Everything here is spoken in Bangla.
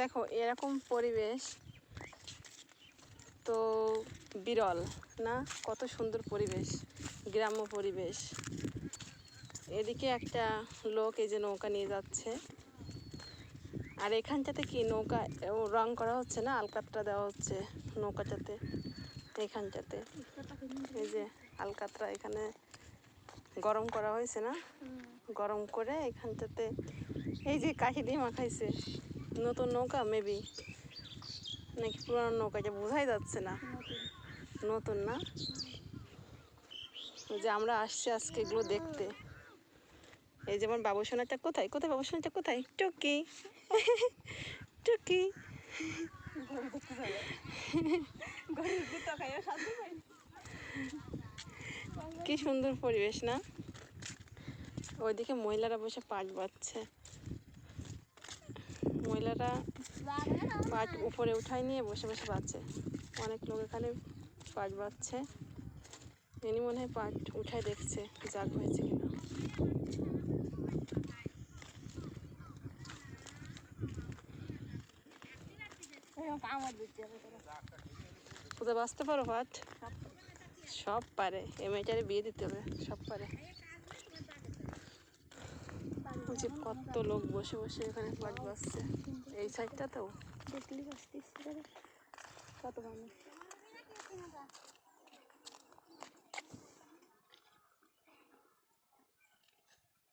দেখো এরকম পরিবেশ। তো বিরল না? কত সুন্দর পরিবেশ গ্রাম্য পরিবেশ। এদিকে একটা লোক এই যে নৌকা নিয়ে যাচ্ছে। আর এখানটাতে কি নৌকা রং করা হচ্ছে না? আলকাতরা দেওয়া হচ্ছে নৌকাটাতে এখানটাতে। এই যে আলকাতরা এখানে গরম করা হয়েছে না? গরম করে এখানটাতে এই যে কাঠি দিয়ে মাখাইছে। নতুন নৌকা মেবি নাকি পুরানো নৌকা, এটা বোঝাই যাচ্ছে না। নতুন না? যে আমরা আসছি আজকে এগুলো দেখতে। এই যেমন বাবুসোনাটা কোথায়? কোথায় বাবুসোনাটা কোথায়? টুকি। টুকি। কি সুন্দর পরিবেশ না? ওইদিকে মহিলারা বসে পাট বাচ্ছে মহিলারা পাট উপরে উঠাই নিয়ে বসে বসে বাচ্ছে অনেক লোক এখানে পাট বাচ্ছে ইনি মনে হয় পাট উঠাই দেখছে জাগ হয়েছে কিনা। কোথায় বাঁচতে পারো পাট? সব পারে। এই মেয়েটারে বিয়ে দিতে হবে, সব পারে। যে কত লোক বসে বসে এখানে পাট বাঁচছে এই সাইডটাতেও দেখলি কত মানুষ